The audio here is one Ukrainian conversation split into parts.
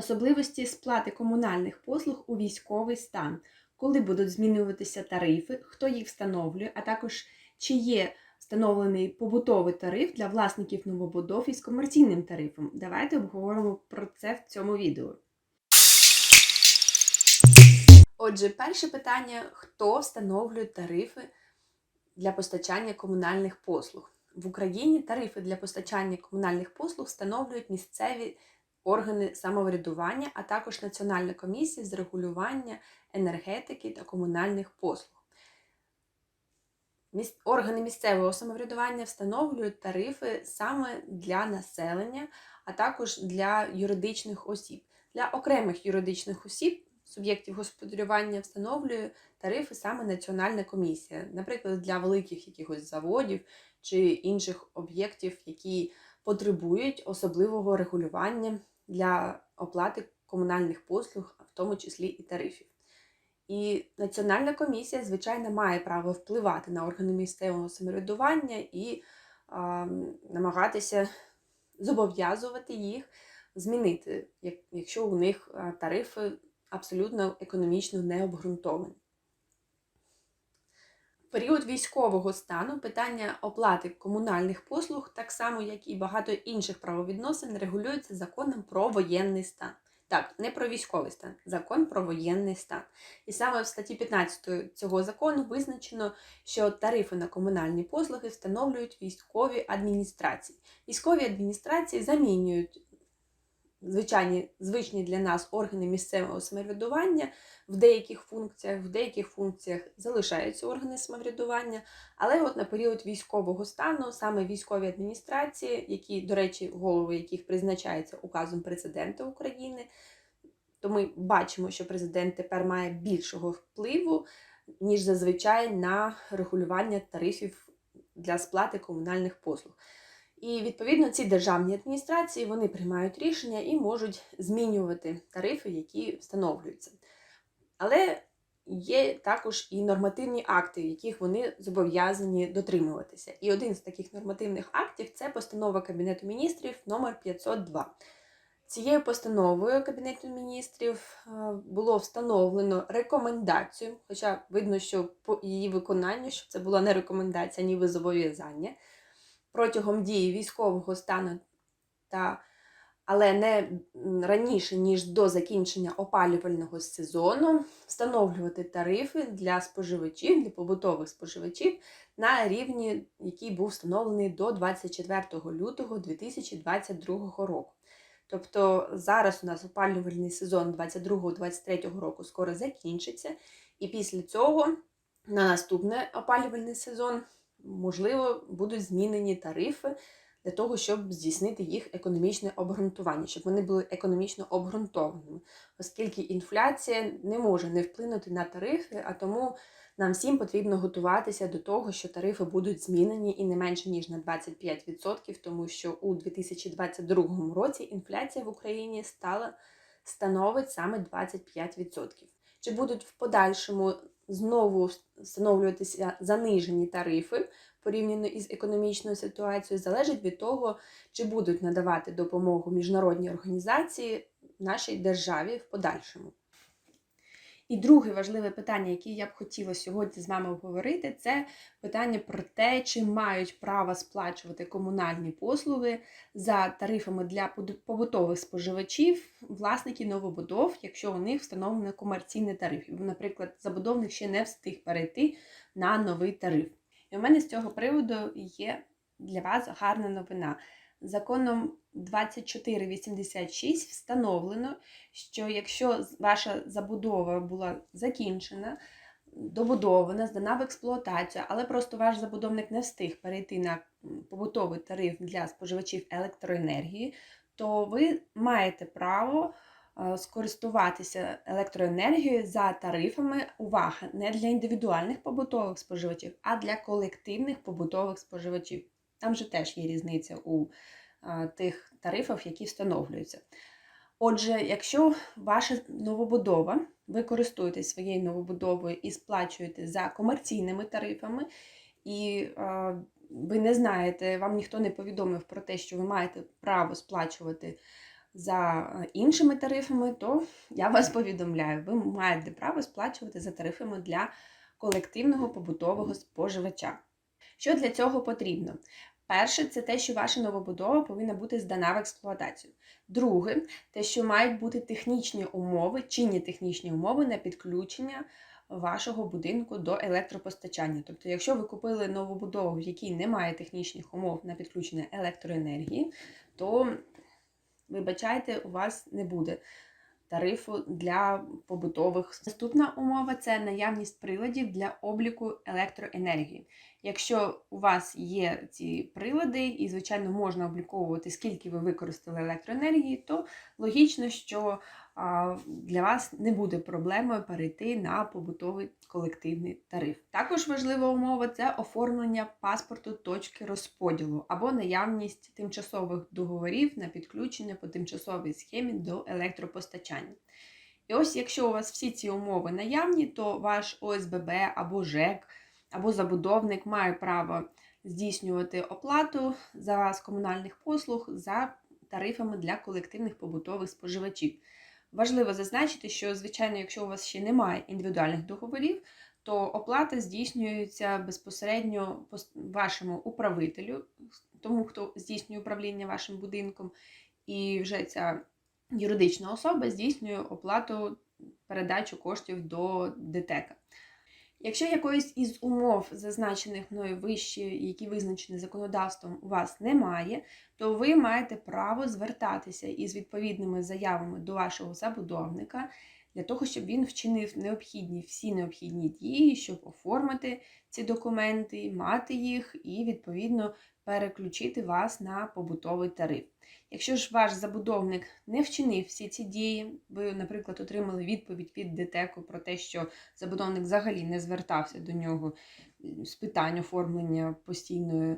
Особливості сплати комунальних послуг у військовий стан, коли будуть змінюватися тарифи, хто їх встановлює, а також чи є встановлений побутовий тариф для власників новобудов із комерційним тарифом. Давайте обговоримо про це в цьому відео. Отже, перше питання: хто встановлює тарифи для постачання комунальних послуг? В Україні тарифи для постачання комунальних послуг встановлюють місцеві органи самоврядування, а також Національна комісія з регулювання енергетики та комунальних послуг. Органи місцевого самоврядування встановлюють тарифи саме для населення, а також для юридичних осіб. Для окремих юридичних осіб, суб'єктів господарювання, встановлює тарифи саме Національна комісія, наприклад, для великих якихось заводів чи інших об'єктів, які потребують особливого регулювання для оплати комунальних послуг, в тому числі і тарифів. І Національна комісія, звичайно, має право впливати на органи місцевого самоврядування і а, намагатися зобов'язувати їх змінити, якщо у них тарифи абсолютно економічно не обґрунтовані. Період військового стану питання оплати комунальних послуг, так само як і багато інших правовідносин, регулюється законом про воєнний стан. Так, не про військовий стан, закон про воєнний стан. І саме в статті 15 цього закону визначено, що тарифи на комунальні послуги встановлюють військові адміністрації. Військові адміністрації замінюють звичайні звичні для нас органи місцевого самоврядування в деяких функціях, в деяких функціях залишаються органи самоврядування, але от на період військового стану саме військові адміністрації, які, до речі, голови яких призначаються указом президента України, то ми бачимо, що президент тепер має більшого впливу, ніж зазвичай на регулювання тарифів для сплати комунальних послуг. І відповідно ці державні адміністрації вони приймають рішення і можуть змінювати тарифи, які встановлюються. Але є також і нормативні акти, яких вони зобов'язані дотримуватися. І один з таких нормативних актів це постанова Кабінету міністрів номер 502. Цією постановою Кабінету міністрів е, було встановлено рекомендацію, хоча видно, що по її виконанню, що це була не рекомендація, ніби зобов'язання протягом дії військового стану та але не раніше, ніж до закінчення опалювального сезону, встановлювати тарифи для споживачів, для побутових споживачів на рівні, який був встановлений до 24 лютого 2022 року. Тобто зараз у нас опалювальний сезон 22-23 року скоро закінчиться, і після цього на наступний опалювальний сезон можливо будуть змінені тарифи для того, щоб здійснити їх економічне обґрунтування, щоб вони були економічно обґрунтованими, оскільки інфляція не може не вплинути на тарифи, а тому нам всім потрібно готуватися до того, що тарифи будуть змінені і не менше ніж на 25%, тому що у 2022 році інфляція в Україні стала становить саме 25%. Чи будуть в подальшому знову встановлюватися занижені тарифи порівняно із економічною ситуацією, залежить від того, чи будуть надавати допомогу міжнародні організації нашій державі в подальшому. І друге важливе питання, яке я б хотіла сьогодні з вами обговорити, це питання про те, чи мають право сплачувати комунальні послуги за тарифами для побутових споживачів, власники новобудов, якщо у них встановлено комерційний тариф. Наприклад, забудовник ще не встиг перейти на новий тариф. І у мене з цього приводу є для вас гарна новина. Законом 2486 встановлено, що якщо ваша забудова була закінчена, добудована, здана в експлуатацію, але просто ваш забудовник не встиг перейти на побутовий тариф для споживачів електроенергії, то ви маєте право е, скористуватися електроенергією за тарифами, увага, не для індивідуальних побутових споживачів, а для колективних побутових споживачів. Там же теж є різниця у тих тарифах, які встановлюються. Отже, якщо ваша новобудова, ви користуєтесь своєю новобудовою і сплачуєте за комерційними тарифами, і е, ви не знаєте, вам ніхто не повідомив про те, що ви маєте право сплачувати за е, іншими тарифами, то я вас повідомляю, ви маєте право сплачувати за тарифами для колективного побутового споживача. Що для цього потрібно? Перше, це те, що ваша новобудова повинна бути здана в експлуатацію. Друге, те, що мають бути технічні умови, чинні технічні умови на підключення вашого будинку до електропостачання. Тобто, якщо ви купили новобудову, в якій немає технічних умов на підключення електроенергії, то, вибачайте, у вас не буде тарифу для побутових. Наступна умова це наявність приладів для обліку електроенергії. Якщо у вас є ці прилади, і, звичайно, можна обліковувати, скільки ви використали електроенергії, то логічно, що для вас не буде проблемою перейти на побутовий колективний тариф. Також важлива умова це оформлення паспорту точки розподілу або наявність тимчасових договорів на підключення по тимчасовій схемі до електропостачання. І ось, якщо у вас всі ці умови наявні, то ваш ОСББ або ЖЕК або забудовник має право здійснювати оплату за вас комунальних послуг за тарифами для колективних побутових споживачів. Важливо зазначити, що, звичайно, якщо у вас ще немає індивідуальних договорів, то оплата здійснюється безпосередньо вашому управителю, тому хто здійснює управління вашим будинком, і вже ця юридична особа здійснює оплату передачу коштів до ДТЕКа. Якщо якоїсь із умов, зазначених мною вище, які визначені законодавством, у вас немає, то ви маєте право звертатися із відповідними заявами до вашого забудовника для того, щоб він вчинив необхідні всі необхідні дії, щоб оформити ці документи, мати їх і, відповідно, переключити вас на побутовий тариф. Якщо ж ваш забудовник не вчинив всі ці дії, ви, наприклад, отримали відповідь від ДТЕКу про те, що забудовник взагалі не звертався до нього з питань оформлення постійної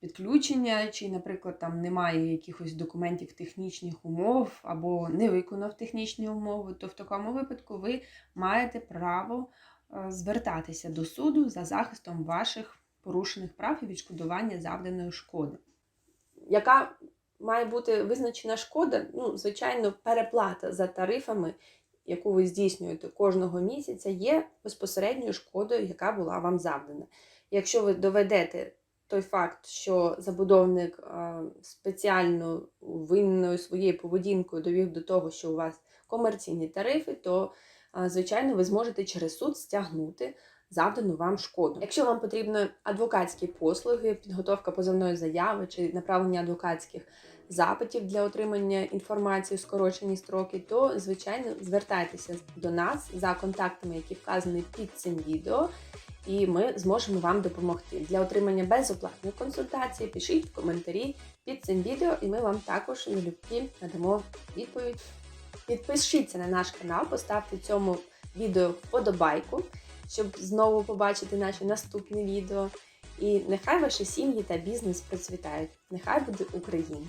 підключення, чи, наприклад, там немає якихось документів технічних умов або не виконав технічні умови, то в такому випадку ви маєте право е, звертатися до суду за захистом ваших порушених прав і відшкодування завданої шкоди. Яка має бути визначена шкода? Ну, звичайно, переплата за тарифами, яку ви здійснюєте кожного місяця, є безпосередньою шкодою, яка була вам завдана. Якщо ви доведете той факт, що забудовник спеціально винною своєю поведінкою довів до того, що у вас комерційні тарифи, то, звичайно, ви зможете через суд стягнути завдану вам шкоду. Якщо вам потрібні адвокатські послуги, підготовка позовної заяви чи направлення адвокатських запитів для отримання інформації в скорочені строки, то, звичайно, звертайтеся до нас за контактами, які вказані під цим відео і ми зможемо вам допомогти. Для отримання безоплатної консультації пишіть в коментарі під цим відео, і ми вам також залюбки надамо відповідь. Підпишіться на наш канал, поставте цьому відео вподобайку, щоб знову побачити наші наступні відео. І нехай ваші сім'ї та бізнес процвітають. Нехай буде Україна!